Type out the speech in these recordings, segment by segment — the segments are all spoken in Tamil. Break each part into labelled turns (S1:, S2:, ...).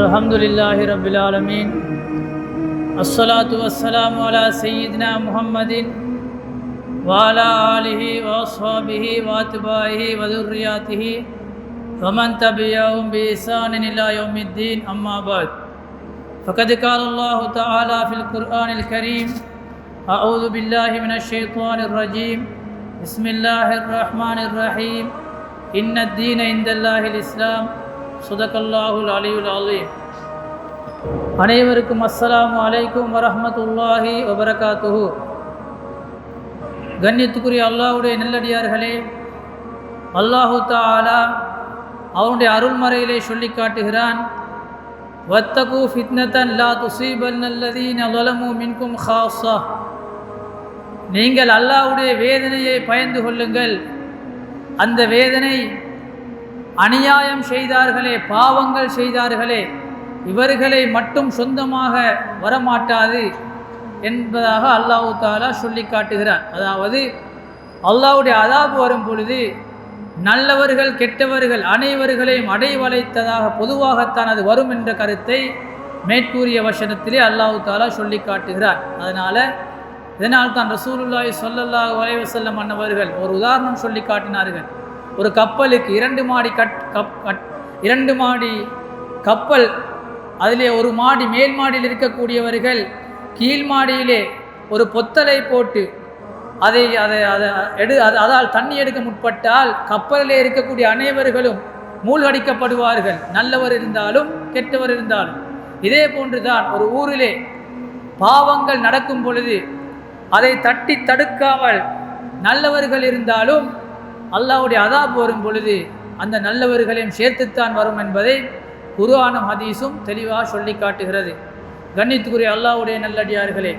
S1: الحمد لله رب العالمين الصلاة والسلام على سيدنا محمد وعلى آله وأصحابه وأتباعه وذرياته ومن تبعهم بإحسان إلى يوم الدين أما بعد فقد قال الله تعالى في القرآن الكريم أعوذ بالله من الشيطان الرجيم بسم الله الرحمن الرحيم إن الدين عند الله الإسلام صدق الله العلي العظيم அனைவருக்கும் அஸ்ஸலாமு அலைக்கும் வரஹ்மத்துல்லாஹி வபரகாத்துஹு கண்ணியத்துக்குரிய அல்லாஹ்வுடைய நல்லடியார்களே அல்லாஹு தாலா அவனுடைய அருள்மறையிலே சொல்லி காட்டுகிறான் வத்தகு ஃபித்னத்தன் லா துசீபன் அல்லதீன வலமு மின்கும் ஹாஸா நீங்கள் அல்லாஹ்வுடைய வேதனையை பயந்து கொள்ளுங்கள் அந்த வேதனை அநியாயம் செய்தார்களே பாவங்கள் செய்தார்களே இவர்களை மட்டும் சொந்தமாக வரமாட்டாது என்பதாக அல்லாஹு தாலா சொல்லி காட்டுகிறார் அதாவது அல்லாஹ்வுடைய அதாபு வரும் பொழுது நல்லவர்கள் கெட்டவர்கள் அனைவர்களையும் அடைவளைத்ததாக பொதுவாகத்தான் அது வரும் என்ற கருத்தை மேற்கூறிய வசனத்திலே அல்லாஹு தாலா சொல்லி காட்டுகிறார் அதனால் இதனால் தான் ரசூலுல்லாய் ஸல்லல்லாஹு அலைஹி வஸல்லம் அன்னவர்கள் ஒரு உதாரணம் சொல்லி காட்டினார்கள். ஒரு கப்பலுக்கு இரண்டு மாடி கட் கப் கட் இரண்டு மாடி கப்பல் அதிலே ஒரு மாடி மேல் மாடியில் இருக்கக்கூடியவர்கள் கீழ் மாடியிலே ஒரு பொத்தலை போட்டு அதை அதை அதை எடு அது அதால் தண்ணி எடுக்க முற்பட்டால் கப்பலிலே இருக்கக்கூடிய அனைவர்களும் மூழ்கடிக்கப்படுவார்கள். நல்லவர் இருந்தாலும் கெட்டவர் இருந்தாலும். இதே போன்றுதான் ஒரு ஊரிலே பாவங்கள் நடக்கும் பொழுது அதை தட்டி தடுக்காமல் நல்லவர்கள் இருந்தாலும் அல்லாவுடைய அதாப் வரும் பொழுது அந்த நல்லவர்களையும் சேர்த்துத்தான் வரும் என்பதை குருவானும் ஹதீஸும் தெளிவாக சொல்லி காட்டுகிறது. கண்ணித்துக்குரிய அல்லாவுடைய நல்லடியார்களே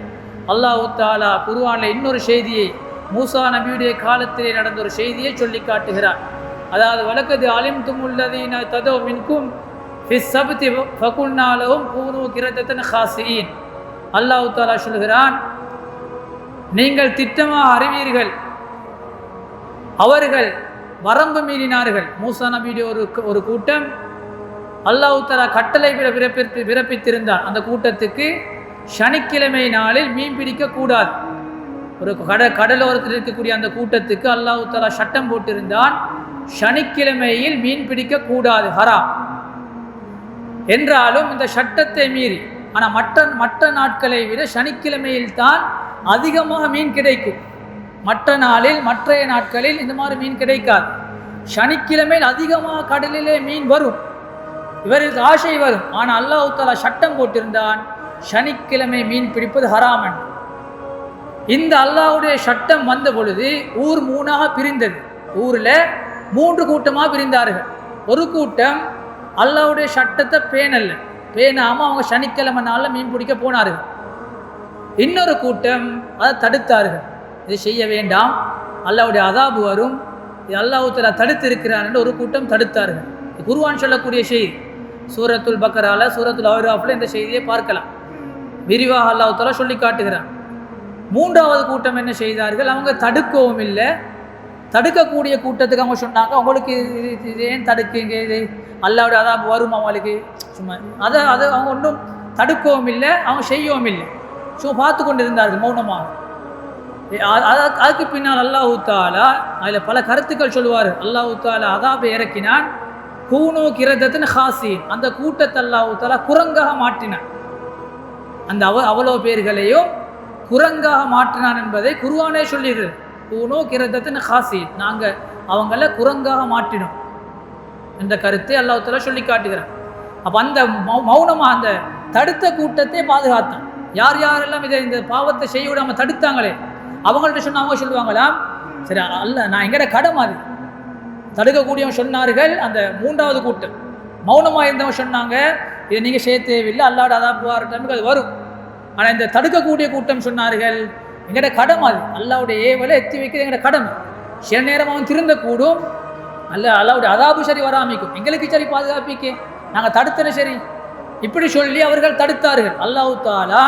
S1: அல்லாஹு தாலா குருவானில் இன்னொரு செய்தியை மூசா நபியுடைய காலத்திலே நடந்த ஒரு செய்தியை சொல்லி காட்டுகிறார். அதாவது வழக்கது அலிம் உள்ளதீன ததோ மின்கும் ஃபிஸ் சபத்தி ஃபகுல்னாலவும் கூனு கிரதத்தன் ஹாசியின் அல்லாஹு தாலா சொல்கிறான் நீங்கள் திட்டமாக அறிவீர்கள். அவர்கள் வரம்பு மீறினார்கள். மூசா நபியுடைய ஒரு ஒரு கூட்டம். அல்லாஹு தலா கட்டளை பிறப்பித்து பிறப்பித்திருந்தார் அந்த கூட்டத்துக்கு சனிக்கிழமை நாளில் மீன் பிடிக்கக்கூடாது ஒரு கட கடலோரத்தில் இருக்கக்கூடிய அந்த கூட்டத்துக்கு அல்லாஹு தலா சட்டம் போட்டிருந்தான். சனிக்கிழமையில் மீன் பிடிக்கக்கூடாது ஹரா என்றாலும் இந்த சட்டத்தை மீறி ஆனால் மற்ற மற்ற நாட்களை விட சனிக்கிழமையில் தான் அதிகமாக மீன் கிடைக்கும். மற்ற நாளில் மற்றைய நாட்களில் இந்த மாதிரி மீன் கிடைக்காது. சனிக்கிழமையில் அதிகமாக கடலிலே மீன் வரும். இவருக்கு ஆசை வரும். ஆனால் அல்லாஹு தாலா சட்டம் போட்டிருந்தான் சனிக்கிழமை மீன் பிடிப்பது ஹராமன் இந்த அல்லாஹ்வுடைய சட்டம் வந்த பொழுது ஊர் மூணாக பிரிந்தது. ஊரில் மூன்று கூட்டமாக பிரிந்தார்கள். ஒரு கூட்டம் அல்லாவுடைய சட்டத்தை பேணல்ல. பேணாமல் அவங்க சனிக்கிழமை நாளில் மீன் பிடிக்க போனார்கள். இன்னொரு கூட்டம் அதை தடுத்தார்கள். இது செய்ய வேண்டாம். அல்லாவுடைய அதாபு வரும். இது அல்லாஹூத்தலா தடுத்து இருக்கிறார் என்று ஒரு கூட்டம் தடுத்தார்கள். குருவான் சொல்லக்கூடிய செய்தி. சூரத்துல் பக்கரால சூரத்துல் அவுராஃபில் இந்த செய்தியை பார்க்கலாம். விரிவாக அல்லாஹூத்தலா சொல்லி காட்டுகிறான். மூன்றாவது கூட்டம் என்ன செய்தார்கள்? அவங்க தடுக்கவும் இல்லை. தடுக்கக்கூடிய கூட்டத்துக்கு அவங்க சொன்னாங்க அவங்களுக்கு இது இது- ஏன் தடுக்குங்க? இது அல்லாவுடைய அதாபு வரும்? அவங்களுக்கு சும்மா அதை அதை அவங்க ஒன்றும் தடுக்கவும் இல்லை அவங்க செய்யவும் இல்லை. ஸோ பார்த்து கொண்டிருந்தார்கள் மௌனமாக அதுக்கு பின்னால் அல்லாஹு தாலா அதில் பல கருத்துக்கள் சொல்லுவார் அல்லாஹு தாலா அதாபை இறக்கினான். கூனோ கிரதத்தின் ஹாசின் அந்த கூட்டத்தை அல்லாஹு தாலா குரங்காக மாற்றினான். அந்த அவ அவ்வளோ பேர்களையும் குரங்காக மாற்றினான் என்பதை குருவானே சொல்லிடு கூனோ கிரதத்தின் ஹாசின் நாங்கள் அவங்கள குரங்காக மாற்றினோம் என்ற கருத்தை அல்லாஹ் தாலா சொல்லி காட்டுகிறான் அப்போ அந்த மௌ மௌனமாக அந்த தடுத்த கூட்டத்தை பாதுகாத்தான். யார் யாரெல்லாம் இதை இந்த பாவத்தை செய்ய விடாமல் தடுத்தாங்களே அவங்கள்ட்ட சொன்ன அவங்க சொல்லுவாங்களாம் சரி அல்ல நான் எங்கட கடமை அது. தடுக்கக்கூடியவங்க சொன்னார்கள் அந்த மூன்றாவது கூட்டம். மௌனமாக இருந்தவங்க சொன்னாங்க இதை நீங்கள் செய்ய தேவையில்லை அல்லாட அதான் போகிற டைமுக்கு அது வரும். ஆனால் இந்த தடுக்கக்கூடிய கூட்டம் சொன்னார்கள் எங்கட கடமை அது. அல்லாவுடைய ஏவலை எத்தி வைக்கிறது எங்கட கடமை சில நேரம் அவன் திருந்தக்கூடும் அல்ல அல்லாவுடைய அதாபு சரி வராமிக்கும். எங்களுக்கு சரி பாதுகாப்பிக்கே நாங்கள் தடுத்தன சரி. இப்படி சொல்லி அவர்கள் தடுத்தார்கள். அல்லாஹு தாலா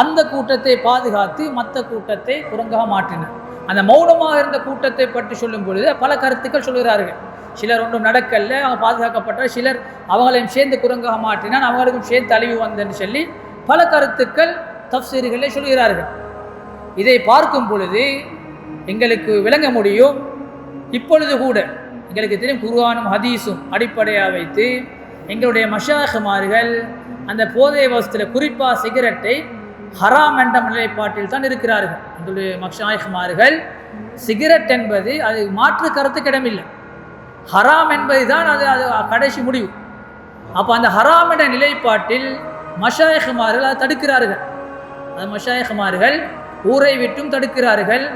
S1: அந்த கூட்டத்தை பாதுகாத்து மற்ற கூட்டத்தை குரங்காக மாற்றினார். அந்த மௌனமாக இருந்த கூட்டத்தை பற்றி சொல்லும் பொழுது பல கருத்துக்கள் சொல்கிறார்கள். சிலர் ஒன்றும் நடக்கல அவங்க பாதுகாக்கப்பட்ட சிலர் அவங்களையும் சேர்ந்து குரங்காக மாற்றினான் அவங்களுக்கும் சேர்ந்து அழிவு வந்தன்னு சொல்லி பல கருத்துக்கள் தப்சீர்களை சொல்கிறார்கள். இதை பார்க்கும் பொழுது எங்களுக்கு விளங்க முடியும். இப்பொழுது கூட எங்களுக்கு தெரியும் குர்ஆனும் ஹதீஸும் அடிப்படையாக வைத்து எங்களுடைய மஷாகுமார்கள் அந்த போதை வசத்தில் குறிப்பாக சிகரெட்டை ஹராம் என்ற நிலைப்பாட்டில் தான் இருக்கிறார்கள். எங்களுடைய மஷாயகுமார்கள் சிகரெட் என்பது அது மாற்று கருத்துக்கு இடமில்லை ஹராம் என்பது தான் அது அது கடைசி முடிவு. அப்போ அந்த ஹராம் என்ற நிலைப்பாட்டில் மஷாயகுமார்கள் அதை தடுக்கிறார்கள். அது மஷாயகுமார்கள் ஊரை விட்டும் தடுக்கிறார்கள்.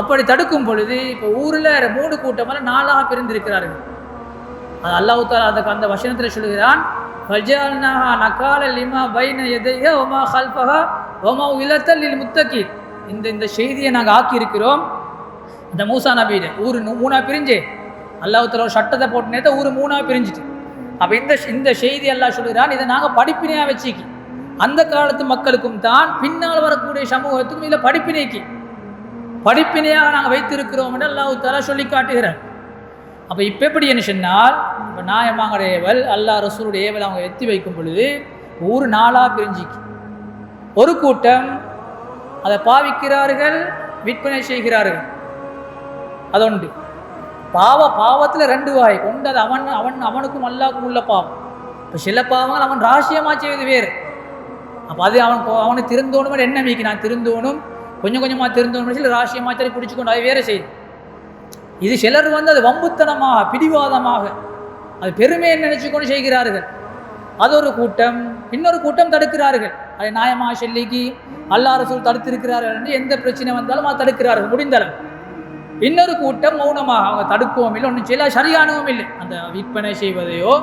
S1: அப்படி தடுக்கும் பொழுது இப்போ ஊரில் மூணு கூட்டமாக நாளாக பிரிந்திருக்கிறார்கள். அது அல்லாஹால அதுக்கு அந்த வசனத்தில் சொல்லுகிறான் ஃபஜால்னாஹா நகால லிமா பைன எதைய ஒமா ஹல்ஃபஹா ஒமா இலத்தல் இல் முத்தகி இந்த இந்த செய்தியை நாங்கள் ஆக்கியிருக்கிறோம். இந்த மூசா நபீட ஊர் மூணாக மூணா பிரிஞ்சு. அல்லாஹ் ஒரு சட்டத்தை போட்டு நேத்த ஊர் மூணா பிரிஞ்சுட்டு அப்போ இந்த இந்த செய்தி எல்லாம் சொல்லுகிறான் இதை நாங்கள் படிப்பினையாக வச்சுக்கி அந்த காலத்து மக்களுக்கும் தான் பின்னால் வரக்கூடிய சமூகத்துக்கும் இதில் படிப்பினைக்கு படிப்பினையாக நாங்கள் வைத்திருக்கிறோம் என்று அல்லாஹு தலா சொல்லி காட்டுகிறார். அப்போ இப்போ எப்படி என்ன சொன்னால் இப்போ நாயமாங்கட ஏவல் அல்லாஹ் ரசூலுடைய ஏவல் அவங்க எத்தி வைக்கும் பொழுது ஒரு நாளாக பிரிஞ்சிக்கு ஒரு கூட்டம் அதை பாவிக்கிறார்கள் விற்பனை செய்கிறார்கள். அதொண்டு. பாவ பாவத்தில் ரெண்டு வாய். கொண்டு அது அவன் அவன் அவனுக்கும் அல்லாவுக்கும் உள்ள பாவம். இப்போ சில பாவங்கள் அவன் ராசியமாக செய்வது வேறு. அப்போ அது அவன் அவனுக்கு திருந்தோணும் என்ன நான் திருந்தோணும் கொஞ்சம் கொஞ்சமாக திருந்தோணும் சொல்லி ராசியமாக சரி பிடிச்சிக்கொண்டு அது வேறு செய்யுது இது சிலர் வந்து அது வம்புத்தனமாக பிடிவாதமாக அது பெருமையை நினச்சிக்கொண்டு செய்கிறார்கள். அது ஒரு கூட்டம் இன்னொரு கூட்டம் தடுக்கிறார்கள். அதை நாயமா சொல்லிக்கு அல்லா ரசூல் தடுத்திருக்கிறார்கள் என்று எந்த பிரச்சனை வந்தாலும் அதை தடுக்கிறார்கள் முடிந்தளவு. இன்னொரு கூட்டம் மௌனமாக அவங்க தடுக்கவும் இல்லை ஒன்றும் செய்யல சரியானவும் இல்லை. அந்த விற்பனை செய்வதையோ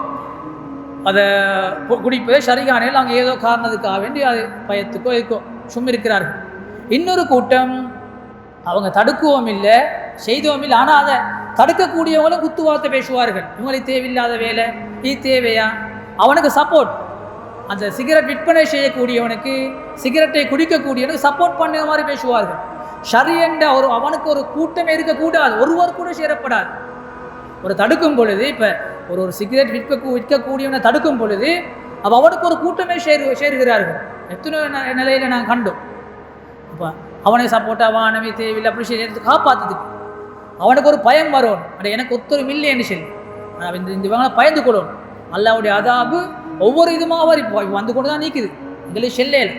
S1: அதை குடிப்பதோ சரியானையில் அவங்க ஏதோ காரணத்துக்காக வேண்டி அது பயத்துக்கோ இருக்கோ சும்மா இருக்கிறார்கள் இன்னொரு கூட்டம் அவங்க தடுக்கவும் இல்லை செய்தோமில் இல்லை ஆனால் அதை தடுக்கக்கூடியவங்களும் குத்து வார்த்தை பேசுவார்கள். இவங்களுக்கு தேவையில்லாத வேலை இது தேவையா? அவனுக்கு சப்போர்ட் அந்த சிகரெட் விற்பனை செய்யக்கூடியவனுக்கு சிகரெட்டை குடிக்கக்கூடியவனுக்கு சப்போர்ட் பண்ணுற மாதிரி பேசுவார்கள். ஷரியண்ட ஒரு அவனுக்கு ஒரு கூட்டமே இருக்கக்கூடாது. ஒருவர் கூட சேரப்படாது. ஒரு தடுக்கும் பொழுது இப்போ ஒரு ஒரு சிகரெட் விற்க விற்கக்கூடியவனை தடுக்கும் பொழுது அப்போ அவனுக்கு ஒரு கூட்டமே சேரு சேருகிறார்கள். எத்தனை ந- நிலையில நாங்கள் கண்டோம். அப்போ அவனை சப்போர்ட்டாக வானவி தேவையில்லை அப்படி செய்யறது காப்பாற்றுறதுக்கு அவனுக்கு ஒரு பயம் வரும். அட எனக்கு ஒத்தொரு மில்லியன்னு சொல்லி. இந்த இந்த இவங்களை பயந்து கொள்ளணும் அல்லாவுடைய அதாபு ஒவ்வொரு இதுமாக வரி இப்போ வந்து கொண்டு தான் நீக்குது எங்களுக்கு செல்லையில்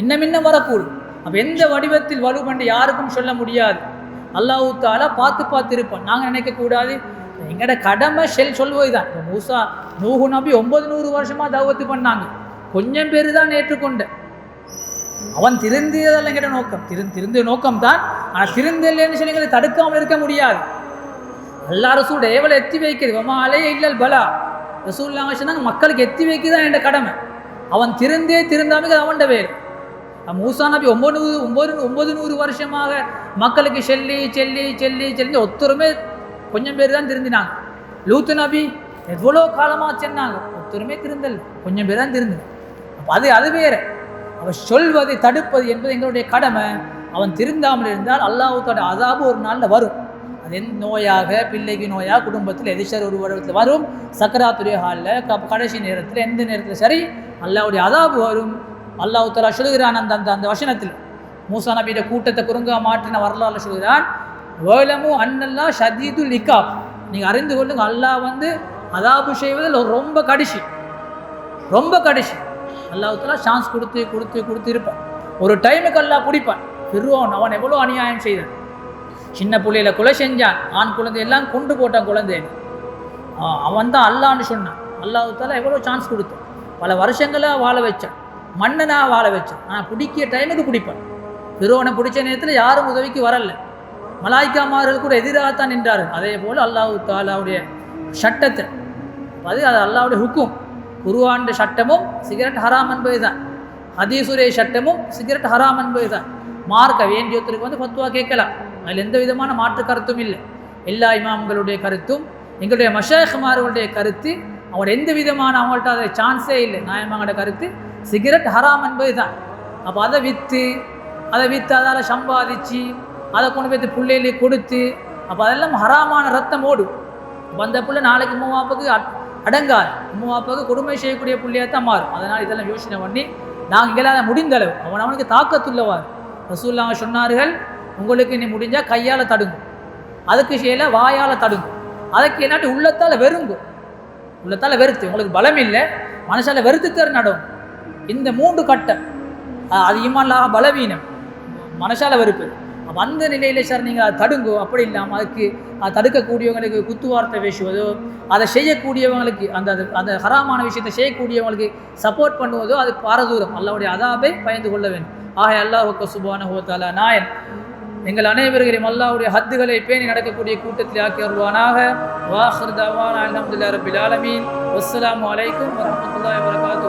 S1: இன்னும் இன்னும் வரக்கூடும். அப்போ எந்த வடிவத்தில் வலுவண்டு யாருக்கும் சொல்ல முடியாது. அல்லாஹ் தாலா பார்த்து பார்த்து இருப்பான் நாங்கள் நினைக்கக்கூடாது எங்களோட கடமை செல் சொல்வது தான் இப்போ மூசா நூகு நம்பி ஒன்பது நூறு வருஷமாக தௌவத்து பண்ணாங்க. கொஞ்சம் பேர் தான் ஏற்றுக்கொண்டேன் அவன் திருந்தியதல்ல கேட்ட நோக்கம். திரு திருந்திய நோக்கம் தான் ஆனால் திருந்தலைன்னு சொல்லி எங்களை தடுக்காமல் இருக்க முடியாது. அல்லா ரசூட ஏவலை எத்தி வைக்கிறது. வமா இல்லல் பலா. ரசூல்லாங்க சொன்னாங்க மக்களுக்கு எத்தி வைக்கதான் என் கடமை. அவன் திருந்தே திருந்தாமல் அவன்ட வேறு. மூசா நபி ஒம்பது நூறு ஒம்பது ஒம்பது நூறு வருஷமாக மக்களுக்கு செல்லி செல்லி செல்லி செல்லி ஒத்தருமே கொஞ்சம் பேர் தான் திருந்தினாங்க. லூத்து நபி எவ்வளோ காலமாக சென்னாங்க? ஒத்தருமே திருந்தல். கொஞ்சம் பேர் தான் திருந்தது அது அது வேறு. அவன் சொல்வதை தடுப்பது என்பது எங்களுடைய கடமை. அவன் திருந்தாமல் இருந்தால் அல்லாஹுத்தோட அதாபு ஒரு நாளில் வரும். அது எந்த நோயாக பிள்ளைக்கு நோயாக குடும்பத்தில் எதிர்சர் ஒரு வருடத்தில் வரும். சக்கராத்துடைய ஹாலில் க கடைசி நேரத்தில் எந்த நேரத்தில் சரி அல்லாவுடைய அதாபு வரும். அல்லாஹ் தலா சொல்லுகிறான் அந்த அந்த அந்த வசனத்தில். மூசா நபியிட கூட்டத்தை குறுங்க மாற்றின வரலாறு சொல்கிறான் வேலமு அன்னல்லா ஷதீது லிகாப் நீங்கள் அறிந்து கொள்ளுங்க அல்லாஹ் வந்து அதாபு செய்வதில் ரொம்ப கடிசி. ரொம்ப கடைசி. அல்லாஹ்வுத்தாலா சான்ஸ் கொடுத்து கொடுத்து கொடுத்து இருப்பான். ஒரு டைமுக்கு அல்லா பிடிப்பான். பெருவான் அவன் எவ்வளோ அநியாயம் செய்தான். சின்ன பிள்ளையில கொலை செஞ்சான். ஆண் குழந்தை எல்லாம் கொண்டு போட்டான் குழந்தைன்னு அவன் தான் அல்லான்னு சொன்னான். அல்லாஹ்வுத்தாலா எவ்வளோ சான்ஸ் கொடுத்தான். பல வருஷங்களாக வாழ வச்சான். மன்னனாக வாழ வச்சான். ஆனால் பிடிக்கிற டைமுக்கு பிடிப்பான். பிறோனை பிடிச்ச நேரத்தில் யாரும் உதவிக்கு வரல. மலாய்க்காமார்கள் கூட எதிராகத்தான் நின்றார்கள். அதே போல் அல்லாஹு தாலாவுடைய சட்டத்தை. அது அது அல்லாவுடைய ஹுக்கும் குருவாண்ட சட்டமும் சிகரெட் ஹராம் என்பது தான் ஹதீசுரே சட்டமும் சிகரெட் ஹராம் என்பது தான் மார்க்க வேண்டியத்திற்கு வந்து ஃபத்துவா கேட்கலாம். அதில் எந்த விதமான மாற்று கருத்தும் இல்லை. எல்லா இமாம்களுடைய கருத்தும் எங்களுடைய மஷாயகுமார்களுடைய கருத்து அவங்களோட எந்த விதமான அவங்கள்ட்ட அதை சான்ஸே இல்லை. நாயமாங்களோட கருத்து சிகரெட் ஹராம் என்பது தான் அப்போ அதை விற்று அதை விற்று அதால் சம்பாதிச்சு அதை கொண்டு போய் பிள்ளைகளுக்கு கொடுத்து அப்போ அதெல்லாம் ஹராமான ரத்தம் ஓடும். வந்த பிள்ளை நாளைக்கு மூவாப்புக்கு அடங்காது. அப்பாவுக்கு கொடுமை செய்யக்கூடிய புள்ளையாக தான் மாறும். அதனால் இதெல்லாம் யோசனை பண்ணி நாங்கள் எங்களால் முடிந்த அளவு அவன் அவனுக்கு தாக்கத்துள்ளவார் ரசூல்லாங்க சொன்னார்கள் உங்களுக்கு நீ முடிஞ்சால் கையால் தடுங்கும் அதுக்கு செய்யல வாயால் தடுங்கும் அதுக்கு என்னட்டு உள்ளத்தால் வெறுங்கும் உள்ளத்தால் வெறுத்து. உங்களுக்கு பலம் இல்லை. மனசால் வெறுத்து தர நடும். இந்த மூன்று கட்டம் அது இமான்லாக பலவீனம். மனசால வெறுப்பு. வந்த நிலையில் சார் நீங்கள் அதை தடுங்கோ அப்படி இல்லாமல் அதுக்கு அதை தடுக்கக்கூடியவங்களுக்கு குத்துவார்த்தை பேசுவதோ அதை செய்யக்கூடியவங்களுக்கு அந்த அது- அந்த ஹராமான விஷயத்தை செய்யக்கூடியவங்களுக்கு சப்போர்ட் பண்ணுவதோ அது பாரதூரம். அல்லாவுடைய அதாபை பயந்து கொள்ள வேண்டும். ஆக அல்லாஹ் சுபான ஹோத்தாலா நாயன். எங்கள் அனைவர்களையும் அல்லாவுடைய ஹத்துகளை பேணி நடக்கக்கூடிய கூட்டத்தில் ஆக்கி வருவானாக வாஹர் தவான் அலமதுல்லா ரபில் ஆலமீன். வஸ்ஸலாமு அலைக்கும் வரஹ்மத்துல்லாஹி வரகாத்து